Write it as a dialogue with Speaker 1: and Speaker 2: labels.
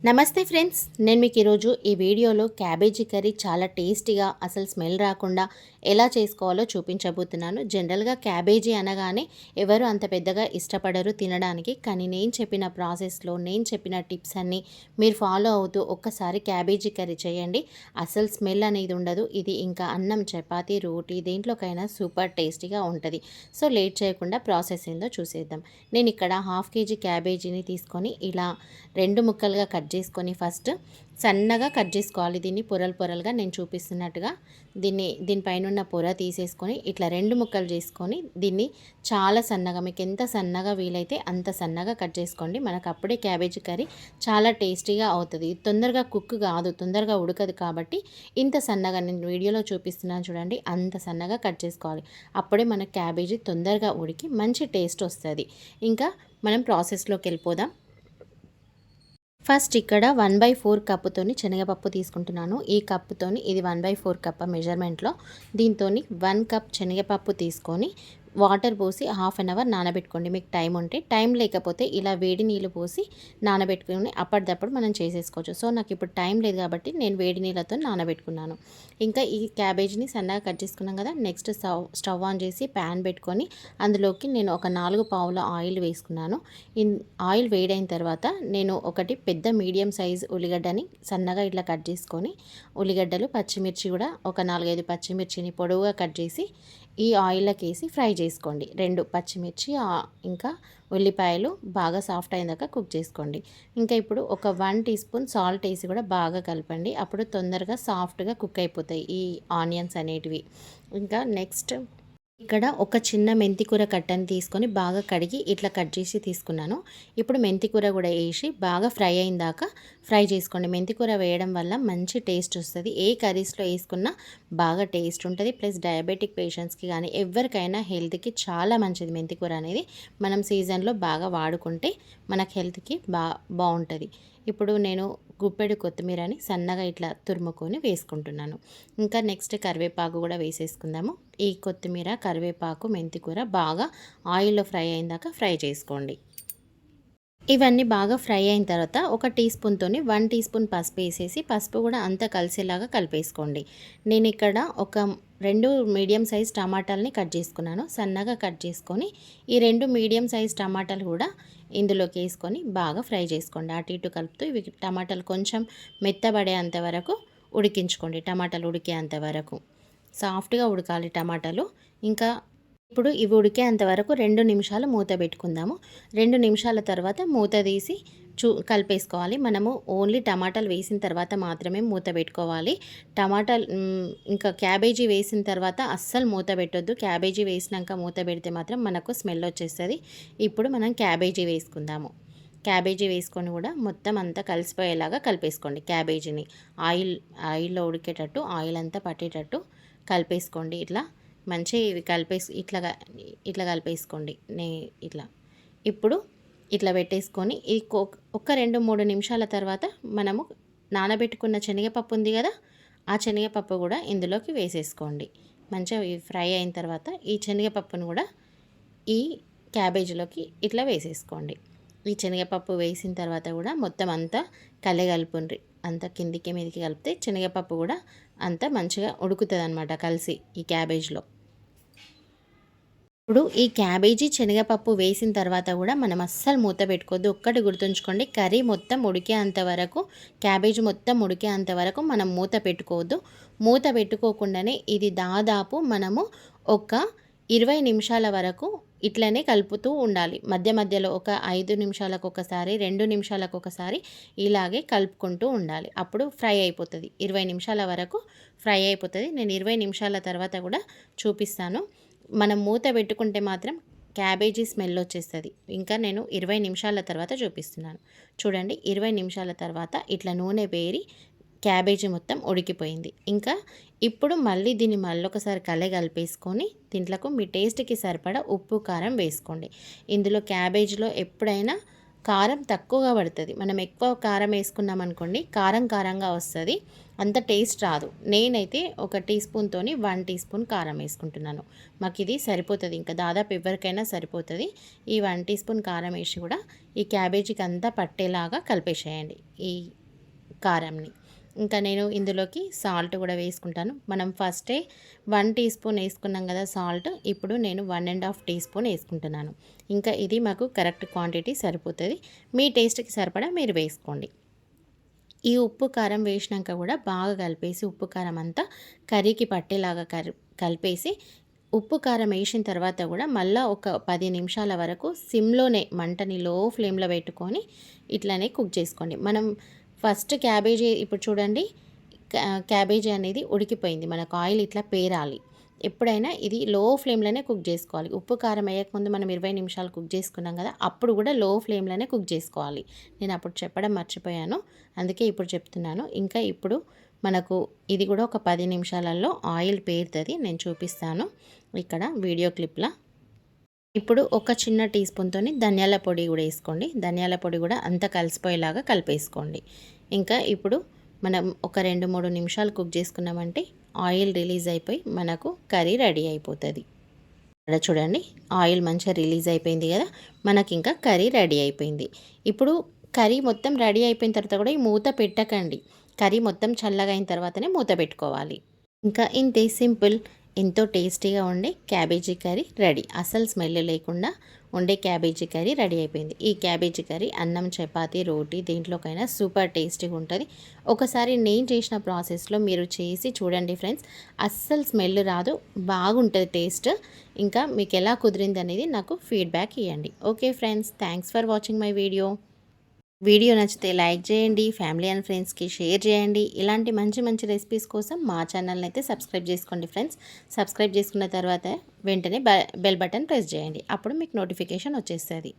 Speaker 1: నమస్తే ఫ్రెండ్స్ నేను మీకు ఈరోజు ఈ వీడియోలో క్యాబేజీ కర్రీ చాలా టేస్టీగా అసలు స్మెల్ రాకుండా ఎలా చేసుకోవాలో చూపించబోతున్నాను. జనరల్గా క్యాబేజీ అనగానే ఎవరు అంత పెద్దగా ఇష్టపడరు తినడానికి. కానీ నేను చెప్పిన ప్రాసెస్లో నేను చెప్పిన టిప్స్ అన్నీ మీరు ఫాలో అవుతూ ఒక్కసారి క్యాబేజీ కర్రీ చేయండి. అసలు స్మెల్ అనేది ఉండదు. ఇది ఇంకా అన్నం చపాతీ రోటీ దేంట్లోకైనా సూపర్ టేస్టీగా ఉంటుంది. సో లేట్ చేయకుండా ప్రాసెస్ ఏందో చూసేద్దాం. నేను ఇక్కడ హాఫ్ కేజీ క్యాబేజీని తీసుకొని ఇలా రెండు ముక్కలుగా కట్ చేసుకొని ఫస్ట్ సన్నగా కట్ చేసుకోవాలి. దీన్ని పొరలు పొరలుగా నేను చూపిస్తున్నట్టుగా దీన్ని దీనిపైన ఉన్న పొర తీసేసుకొని ఇట్లా రెండు ముక్కలు చేసుకొని దీన్ని చాలా సన్నగా మీకు ఎంత సన్నగా వీలైతే అంత సన్నగా కట్ చేసుకోండి. మనకు అప్పుడే క్యాబేజీ కర్రీ చాలా టేస్టీగా అవుతుంది. తొందరగా కుక్ కాదు తొందరగా ఉడకదు కాబట్టి ఇంత సన్నగా నేను వీడియోలో చూపిస్తున్నాను చూడండి. అంత సన్నగా కట్ చేసుకోవాలి. అప్పుడే మన క్యాబేజీ తొందరగా ఉడికి మంచి టేస్ట్ వస్తుంది. ఇంకా మనం ప్రాసెస్లోకి వెళ్ళిపోదాం. ఫస్ట్ ఇక్కడ వన్ బై ఫోర్ కప్పుతోని శనగపప్పు తీసుకుంటున్నాను. ఈ కప్పుతోని ఇది వన్ బై ఫోర్ కప్ మెజర్మెంట్లో దీంతో వన్ కప్ శనగపప్పు తీసుకొని వాటర్ పోసి హాఫ్ అన్ అవర్ నానబెట్టుకోండి. మీకు టైం ఉంటే టైం లేకపోతే ఇలా వేడి నీళ్ళు పోసి నానబెట్టుకుని అప్పటిదప్పుడు మనం చేసేసుకోవచ్చు. సో నాకు ఇప్పుడు టైం లేదు కాబట్టి నేను వేడి నీళ్ళతో నానబెట్టుకున్నాను. ఇంకా ఈ క్యాబేజ్ని సన్నగా కట్ చేసుకున్నాం కదా నెక్స్ట్ స్టవ్ స్టవ్ ఆన్ చేసి ప్యాన్ పెట్టుకొని అందులోకి నేను ఒక నాలుగు పావుల ఆయిల్ వేసుకున్నాను. ఆయిల్ వేడైన తర్వాత నేను ఒకటి పెద్ద మీడియం సైజ్ ఉల్లిగడ్డని సన్నగా ఇట్లా కట్ చేసుకొని ఉల్లిగడ్డలు పచ్చిమిర్చి కూడా ఒక నాలుగైదు పచ్చిమిర్చిని పొడవుగా కట్ చేసి ఈ ఆయిల్లోకి వేసి ఫ్రై చేసుకోండి. రెండు పచ్చిమిర్చి ఇంకా ఉల్లిపాయలు బాగా సాఫ్ట్ అయ్యాక కుక్ చేసుకోండి. ఇంకా ఇప్పుడు ఒక వన్ టీ స్పూన్ సాల్ట్ వేసి కూడా బాగా కలపండి. అప్పుడు తొందరగా సాఫ్ట్గా కుక్ అయిపోతాయి ఈ ఆనియన్స్ అనేటివి. ఇంకా నెక్స్ట్ ఇక్కడ ఒక చిన్న మెంతికూర కట్టని తీసుకొని బాగా కడిగి ఇట్లా కట్ చేసి తీసుకున్నాను. ఇప్పుడు మెంతికూర కూడా వేసి బాగా ఫ్రై అయిన దాకా ఫ్రై చేసుకోండి. మెంతికూర వేయడం వల్ల మంచి టేస్ట్ వస్తుంది. ఏ కర్రీస్లో వేసుకున్నా బాగా టేస్ట్ ఉంటుంది. ప్లస్ డయాబెటిక్ పేషెంట్స్కి కానీ ఎవరికైనా హెల్త్కి చాలా మంచిది మెంతికూర అనేది. మనం సీజన్లో బాగా వాడుకుంటే మనకు హెల్త్కి బా బాగుంటుంది. ఇప్పుడు నేను గుప్పెడు కొత్తిమీరని సన్నగా ఇట్లా తురుముకొని వేసుకుంటున్నాను. ఇంకా నెక్స్ట్ కరివేపాకు కూడా వేసేసుకుందాము. ఈ కొత్తిమీర కరివేపాకు మెంతికూర బాగా ఆయిల్లో ఫ్రై అయిందాక ఫ్రై చేసుకోండి. ఇవన్నీ బాగా ఫ్రై అయిన తర్వాత ఒక టీ స్పూన్తో వన్ టీ స్పూన్ పసుపు వేసేసి పసుపు కూడా అంతా కలిసేలాగా కలిపేసుకోండి. నేను ఇక్కడ ఒక రెండు మీడియం సైజ్ టమాటాలని కట్ చేసుకున్నాను. సన్నగా కట్ చేసుకొని ఈ రెండు మీడియం సైజ్ టమాటాలు కూడా ఇందులోకి వేసుకొని బాగా ఫ్రై చేసుకోండి. అటు ఇటు కలుపుతూ ఇవి టమాటాలు కొంచెం మెత్తబడేంత వరకు ఉడికించుకోండి. టమాటాలు ఉడికేంత వరకు. సాఫ్ట్గా ఉడకాలి టమాటాలు. ఇంకా ఇప్పుడు ఇవి ఉడికే అంతవరకు రెండు నిమిషాలు మూత పెట్టుకుందాము. రెండు నిమిషాల తర్వాత మూత తీసి చూ కలిపేసుకోవాలి. మనము ఓన్లీ టమాటాలు వేసిన తర్వాత మాత్రమే మూత పెట్టుకోవాలి. టమాటాలు ఇంకా క్యాబేజీ వేసిన తర్వాత అస్సలు మూత పెట్టొద్దు. క్యాబేజీ వేసినాక మూత పెడితే మాత్రం మనకు స్మెల్ వచ్చేస్తుంది. ఇప్పుడు మనం క్యాబేజీ వేసుకుందాము. క్యాబేజీ వేసుకొని కూడా మొత్తం అంతా కలిసిపోయేలాగా కలిపేసుకోండి క్యాబేజీని. ఆయిల్ ఆయిల్లో ఉడికేటట్టు ఆయిల్ అంతా పట్టేటట్టు కలిపేసుకోండి. ఇట్లా మంచిగా ఇవి కలిపేసి ఇట్లా ఇట్లా కలిపేసుకోండి. నే ఇట్లా. ఇప్పుడు ఇట్లా పెట్టేసుకొని ఈ ఒక రెండు మూడు నిమిషాల తర్వాత మనము నానబెట్టుకున్న శనగపప్పు ఉంది కదా ఆ శనగపప్పు కూడా ఇందులోకి వేసేసుకోండి. మంచిగా ఫ్రై అయిన తర్వాత ఈ శనగపప్పును కూడా ఈ క్యాబేజీలోకి ఇట్లా వేసేసుకోండి. ఈ శనగపప్పు వేసిన తర్వాత కూడా మొత్తం అంతా కలగలుపుండ్రి. అంతా కిందికి మీదకి కలిపితే శనగపప్పు కూడా అంతా మంచిగా ఉడుకుతుంది అనమాట కలిసి ఈ క్యాబేజ్లో. ఇప్పుడు ఈ క్యాబేజీ శనగపప్పు వేసిన తర్వాత కూడా మనం అస్సలు మూత పెట్టుకోవద్దు. ఒక్కటి గుర్తుంచుకోండి కర్రీ మొత్తం ఉడికేంత వరకు క్యాబేజీ మొత్తం ఉడికేంత వరకు మనం మూత పెట్టుకోవద్దు. మూత పెట్టుకోకుండానే ఇది దాదాపు మనము ఒక ఇరవై నిమిషాల వరకు ఇట్లనే కలుపుతూ ఉండాలి. మధ్య మధ్యలో ఒక ఐదు నిమిషాలకు ఒకసారి రెండు నిమిషాలకు ఒకసారి ఇలాగే కలుపుకుంటూ ఉండాలి. అప్పుడు ఫ్రై అయిపోతుంది. ఇరవై నిమిషాల వరకు ఫ్రై అయిపోతుంది. నేను ఇరవై నిమిషాల తర్వాత కూడా చూపిస్తాను. మనం మూత పెట్టుకుంటే మాత్రం క్యాబేజీ స్మెల్ వచ్చేస్తుంది. ఇంకా నేను ఇరవై నిమిషాల తర్వాత చూపిస్తున్నాను. చూడండి ఇరవై నిమిషాల తర్వాత ఇట్లా నూనె వేరి క్యాబేజీ మొత్తం ఉడికిపోయింది. ఇంకా ఇప్పుడు మళ్ళీ దీన్ని మళ్ళొకసారి కలే కలిపేసుకొని దీంట్లోకి మీ టేస్ట్కి సరిపడా ఉప్పు కారం వేసుకోండి. ఇందులో క్యాబేజీలో ఎప్పుడైనా కారం తక్కువగా పడుతుంది. మనం ఎక్కువ కారం వేసుకున్నాం అనుకోండి కారం కారంగా వస్తుంది. అంత టేస్ట్ రాదు. నేనైతే ఒక టీ స్పూన్తోని వన్ టీ స్పూన్ కారం వేసుకుంటున్నాను. మాకు ఇది సరిపోతుంది. ఇంకా దాదాపు ఎవరికైనా సరిపోతుంది. ఈ వన్ టీ స్పూన్ కారం వేసి కూడా ఈ క్యాబేజీకి అంతా పట్టేలాగా కలిపేసేయండి ఈ కారంని. ఇంకా నేను ఇందులోకి సాల్ట్ కూడా వేసుకుంటాను. మనం ఫస్టే వన్ టీ స్పూన్ వేసుకున్నాం కదా సాల్ట్. ఇప్పుడు నేను one and half teaspoon వేసుకుంటున్నాను. ఇంకా ఇది మాకు కరెక్ట్ క్వాంటిటీ సరిపోతుంది. మీ టేస్ట్కి సరిపడా మీరు వేసుకోండి. ఈ ఉప్పు కారం వేసినాక కూడా బాగా కలిపేసి ఉప్పు కారం అంతా కర్రీకి పట్టేలాగా కలిపేసి ఉప్పు కారం వేసిన తర్వాత కూడా మళ్ళీ ఒక పది నిమిషాల వరకు సిమ్లోనే మంటని లో ఫ్లేమ్లో పెట్టుకొని ఇట్లానే కుక్ చేసుకోండి. మనం ఫస్ట్ క్యాబేజీ ఇప్పుడు చూడండి క్యాబేజీ అనేది ఉడికిపోయింది. మనకు ఆయిల్ ఇట్లా పేరాలి. ఎప్పుడైనా ఇది లో ఫ్లేమ్లోనే కుక్ చేసుకోవాలి. ఉప్పు కారం వేయకముందు మనం ఇరవై నిమిషాలు కుక్ చేసుకున్నాం కదా అప్పుడు కూడా లో ఫ్లేమ్లోనే కుక్ చేసుకోవాలి. నేను అప్పుడు చెప్పడం మర్చిపోయాను. అందుకే ఇప్పుడు చెప్తున్నాను. ఇంకా ఇప్పుడు మనకు ఇది కూడా ఒక పది నిమిషాలలో ఆయిల్ పేరుతుంది. నేను చూపిస్తాను ఇక్కడ వీడియో క్లిప్లో. ఇప్పుడు ఒక చిన్న టీ స్పూన్తో ధనియాల పొడి కూడా వేసుకోండి. ధనియాల పొడి కూడా అంత కలిసిపోయేలాగా కలిపేసుకోండి. ఇంకా ఇప్పుడు మనం ఒక రెండు మూడు నిమిషాలు కుక్ చేసుకున్నామంటే ఆయిల్ రిలీజ్ అయిపోయి మనకు కర్రీ రెడీ అయిపోతుంది. ఇక్కడ చూడండి ఆయిల్ మంచిగా రిలీజ్ అయిపోయింది కదా మనకి ఇంకా కర్రీ రెడీ అయిపోయింది. ఇప్పుడు కర్రీ మొత్తం రెడీ అయిపోయిన తర్వాత కూడా ఈ మూత పెట్టకండి. కర్రీ మొత్తం చల్లగా అయిన తర్వాతనే మూత పెట్టుకోవాలి. ఇంకా ఇంతే సింపుల్. ఎంతో టేస్టీగా ఉండే క్యాబేజీ కర్రీ రెడీ. అసలు స్మెల్ లేకుండా ఉండే క్యాబేజీ కర్రీ రెడీ అయిపోయింది. ఈ క్యాబేజీ కర్రీ అన్నం చపాతీ రోటీ దేంట్లోకైనా సూపర్ టేస్టీగా ఉంటుంది. ఒకసారి నేను చేసిన ప్రాసెస్లో మీరు చేసి చూడండి ఫ్రెండ్స్. అస్సలు స్మెల్ రాదు బాగుంటుంది టేస్ట్. ఇంకా మీకు ఎలా కుదిరింది అనేది నాకు ఫీడ్బ్యాక్ ఇవ్వండి okay friends thanks for watching my video. Video నచ్చితే లైక్ చేయండి ఫ్యామిలీ అండ్ ఫ్రెండ్స్కి షేర్ చేయండి. ఇలాంటి మంచి మంచి రెసిపీస్ కోసం మా ఛానల్ని అయితే సబ్స్క్రైబ్ చేసుకోండి ఫ్రెండ్స్. సబ్స్క్రైబ్ చేసుకున్న తర్వాత వెంటనే బెల్ బటన్ ప్రెస్ చేయండి. అప్పుడు మీకు నోటిఫికేషన్ వచ్చేస్తుంది.